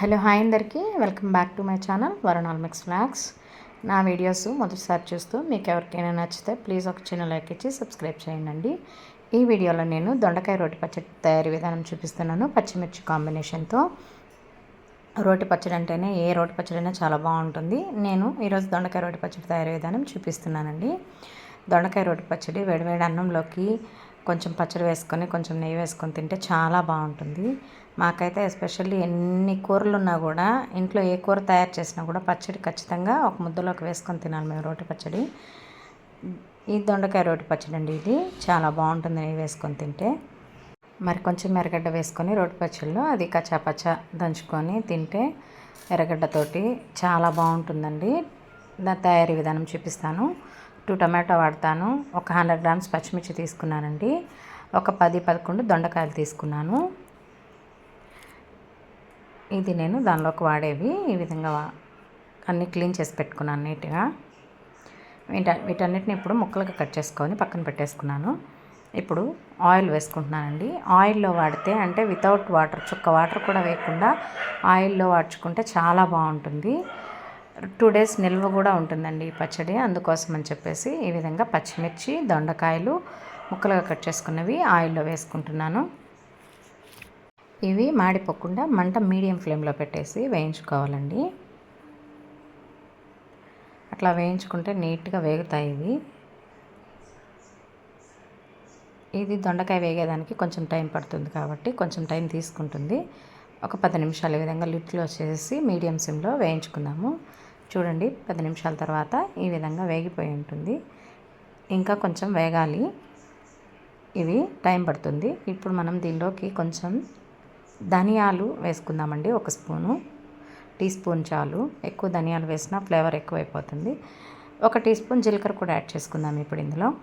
Hello hi అందరికీ. Welcome back to my channel వరుణాల్ mix vlogs నా videos మొదటిసారి చూస్తూ మీకు ఎవరికైనా నచ్చితే ప్లీజ్ ఒక చిన్న లైక్ ఇచ్చి సబ్స్క్రైబ్ చేయండి ఈ వీడియోలో నేను దొండకాయ రోటి పచ్చడి తయారీ విధానం చూపిస్తున్నాను పచ్చిమిర్చి కాంబినేషన్తో. రోటి పచ్చడి అంటేనే ఏ రోటి పచ్చడి అయినా చాలా బాగుంటుంది. నేను ఈరోజు దొండకాయ రోటి పచ్చడి తయారీ విధానం చూపిస్తున్నానండి. దొండకాయ రోటి పచ్చడి వేడివేడి అన్నంలోకి కొంచెం పచ్చడి వేసుకొని కొంచెం నెయ్యి వేసుకొని తింటే చాలా బాగుంటుంది. మాకైతే ఎస్పెషల్లీ ఎన్ని కూరలు ఉన్నా కూడా ఇంట్లో ఏ కూర తయారు చేసినా కూడా పచ్చడి ఖచ్చితంగా ఒక ముద్దలోకి వేసుకొని తినాలి మేము రోటి పచ్చడి. ఈ దొండకాయ రోటి పచ్చడి అండి ఇది. చాలా బాగుంటుంది నెయ్యి వేసుకొని తింటే. మరి కొంచెం ఎర్రగడ్డ వేసుకొని రోటి పచ్చడిలో అది కచ్చాపచ్చ దంచుకొని తింటే ఎర్రగడ్డతోటి చాలా బాగుంటుందండి. దాని తయారీ విధానం చూపిస్తాను. టూ టమాటో వాడతాను. ఒక హండ్రెడ్ గ్రామ్స్ పచ్చిమిర్చి తీసుకున్నానండి. ఒక పది పదకొండు దొండకాయలు తీసుకున్నాను. ఇది నేను దానిలోకి వాడేవి. ఈ విధంగా అన్నీ క్లీన్ చేసి పెట్టుకున్నాను నీట్గా. వీట వీటన్నిటిని ఇప్పుడు ముక్కలుగా కట్ చేసుకొని పక్కన పెట్టేసుకున్నాను. ఇప్పుడు ఆయిల్ వేసుకుంటున్నానండి. ఆయిల్లో వాడితే అంటే వితౌట్ వాటర్ చుక్క వాటర్ కూడా వేయకుండా ఆయిల్లో వాడ్చుకుంటే చాలా బాగుంటుంది. టూ డేస్ నిల్వ కూడా ఉంటుందండి ఈ పచ్చడి. అందుకోసం అని చెప్పేసి ఈ విధంగా పచ్చిమిర్చి దొండకాయలు ముక్కలుగా కట్ చేసుకున్నవి ఆయిల్లో వేసుకుంటున్నాను. ఇవి మాడిపోకుండా మంట మీడియం ఫ్లేమ్లో పెట్టేసి వేయించుకోవాలండి. అట్లా వేయించుకుంటే నీట్గా వేగుతాయి ఇవి. ఇది దొండకాయ వేగేదానికి కొంచెం టైం పడుతుంది కాబట్టి కొంచెం టైం తీసుకుంటుంది. ఒక పది నిమిషాలు ఈ విధంగా లిట్లో వచ్చేసి మీడియం సిమ్లో వేయించుకుందాము. చూడండి పది నిమిషాల తర్వాత ఈ విధంగా వేగిపోయి ఉంటుంది. ఇంకా కొంచెం వేగాలి. ఇవి టైం పడుతుంది. ఇప్పుడు మనం దీనిలోకి కొంచెం ధనియాలు వేసుకుందామండి ఒక స్పూను. టీ స్పూన్ చాలు. ఎక్కువ ధనియాలు వేసినా ఫ్లేవర్ ఎక్కువైపోతుంది. ఒక టీ స్పూన్ జీలకర్ర కూడా యాడ్ చేసుకుందాం ఇప్పుడు ఇందులో.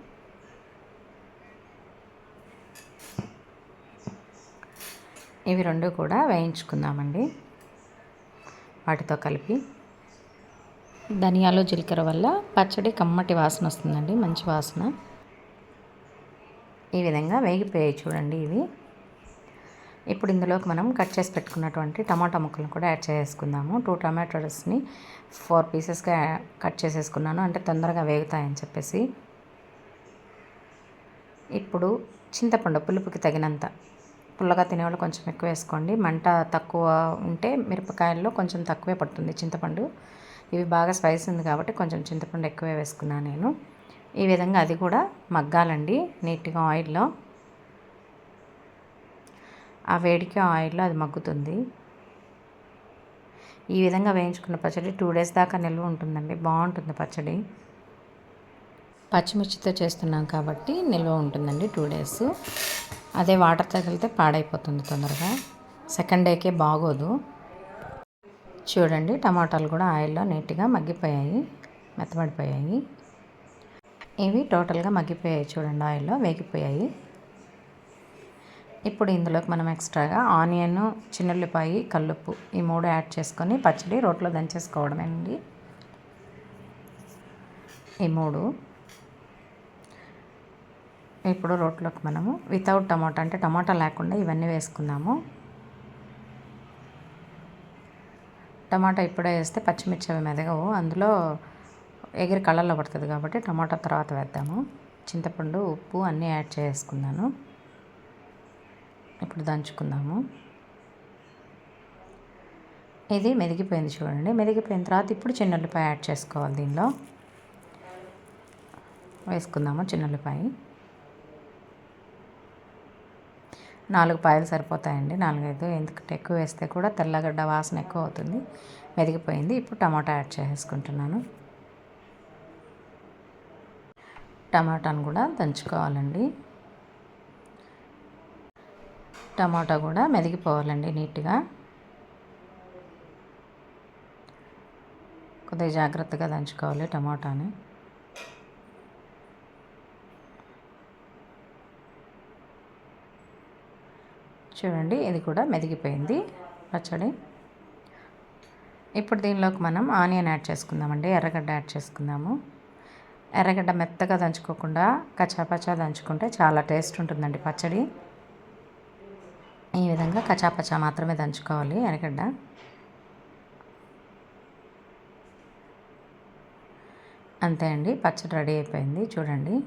ఇవి రెండు కూడా వేయించుకుందామండి. వాటితో కలిపి. ధనియాలు జీలకర్ర వల్ల పచ్చడి కమ్మటి వాసన వస్తుందండి మంచి వాసన. ఈ విధంగా వేగిపోయాయి చూడండి ఇవి. ఇప్పుడు ఇందులోకి మనం కట్ చేసి పెట్టుకున్నటువంటి టమాటా ముక్కలను కూడా యాడ్ చేసుకుందాము. టూ టమాటోస్ని ఫోర్ పీసెస్గా కట్ చేసేసుకున్నాను అంటే తొందరగా వేగుతాయని చెప్పేసి. ఇప్పుడు చింతపండు పులుపుకి తగినంత పుల్లగా తినేవాళ్ళు కొంచెం ఎక్కువ వేసుకోండి. మంట తక్కువ ఉంటే మిరపకాయల్లో కొంచెం తక్కువే పడుతుంది చింతపండు. ఇవి బాగా స్పైస్ ఉంది కాబట్టి కొంచెం చింతపండు ఎక్కువే వేసుకున్నాను నేను. ఈ విధంగా అది కూడా మగ్గాలండి నీట్గా ఆయిల్లో. ఆ వేడికి ఆయిల్లో అది మగ్గుతుంది. ఈ విధంగా వేయించుకున్న పచ్చడి టూ డేస్ దాకా నిల్వ ఉంటుందండి. బాగుంటుంది పచ్చడి. పచ్చిమిర్చితో చేస్తున్నాం కాబట్టి నిల్వ ఉంటుందండి టూ డేస్. అదే వాటర్ తగిలితే పాడైపోతుంది తొందరగా. సెకండ్ డేకే బాగోదు. చూడండి టమాటాలు కూడా ఆయిల్లో నీట్గా మగ్గిపోయాయి మెత్తబడిపోయాయి. ఇవి టోటల్గా మగ్గిపోయాయి చూడండి ఆయిల్లో వేగిపోయాయి. ఇప్పుడు ఇందులోకి మనం ఎక్స్ట్రాగా ఆనియన్ చిన్నుల్లిపాయి కల్లుప్పు ఈ మూడు యాడ్ చేసుకొని పచ్చడి రోట్లో దంచేసుకోవడమేనండి. ఈ మూడు ఇప్పుడు రోట్లోకి మనము వితౌట్ టమాటా అంటే టమాటా లేకుండా ఇవన్నీ వేసుకుందాము. టమాటా ఇప్పుడే వేస్తే పచ్చిమిర్చి అవి మెదగవు. అందులో ఎగిరి కళ్ళల్లో పడుతుంది కాబట్టి టమాటా తర్వాత వేద్దాము. చింతపండు ఉప్పు అన్నీ యాడ్ చేసుకున్నాను. ఇప్పుడు దంచుకుందాము. ఇది మెదిగిపోయింది చూడండి. మెదిగిపోయిన తర్వాత ఇప్పుడు చిన్నల్లిపాయ యాడ్ చేసుకోవాలి దీనిలో. వేసుకుందాము చిన్నల్లిపాయ నాలుగు పాయలు సరిపోతాయండి. నాలుగైదు. ఎందుకంటే ఎక్కువ వేస్తే కూడా తెల్లగడ్డ వాసన ఎక్కువ అవుతుంది. మెదిగిపోయింది. ఇప్పుడు టమాటా యాడ్ చేసుకుంటున్నాను టమాటాను కూడా దంచుకోవాలండి. టమాటా కూడా మెదిగిపోవాలండి నీట్గా. కొద్దిగా జాగ్రత్తగా దంచుకోవాలి టమాటాని. చూడండి ఇది కూడా మెదిగిపోయింది. పచ్చడి. ఇప్పుడు దీనిలోకి మనం ఆనియన్ యాడ్ చేసుకుందామండి ఎర్రగడ్డ యాడ్ చేసుకుందాము. ఎర్రగడ్డ మెత్తగా దంచుకోకుండా కచాపచా దంచుకుంటే చాలా టేస్ట్ ఉంటుందండి పచ్చడి. ఈ విధంగా కచాపచా మాత్రమే దంచుకోవాలి ఎర్రగడ్డ. అంతే అండి పచ్చడి రెడీ అయిపోయింది చూడండి.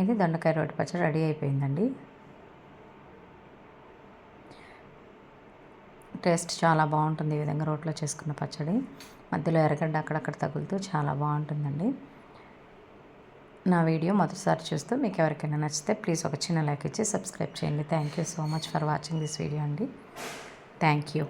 ఇది దొండకాయ రోటి పచ్చడి రెడీ అయిపోయిందండి. టేస్ట్ చాలా బాగుంటుంది ఈ విధంగా రోట్లో చేసుకున్న పచ్చడి. మధ్యలో ఎర్రగడ్డ అక్కడక్కడ తగులుతూ చాలా బాగుంటుందండి. నా వీడియో మొదటిసారి చూస్తూ మీకు ఎవరికైనా నచ్చితే ప్లీజ్ ఒక చిన్న లైక్ ఇచ్చి సబ్స్క్రైబ్ చేయండి. Thank you so much for watching this video అండి. Thank you.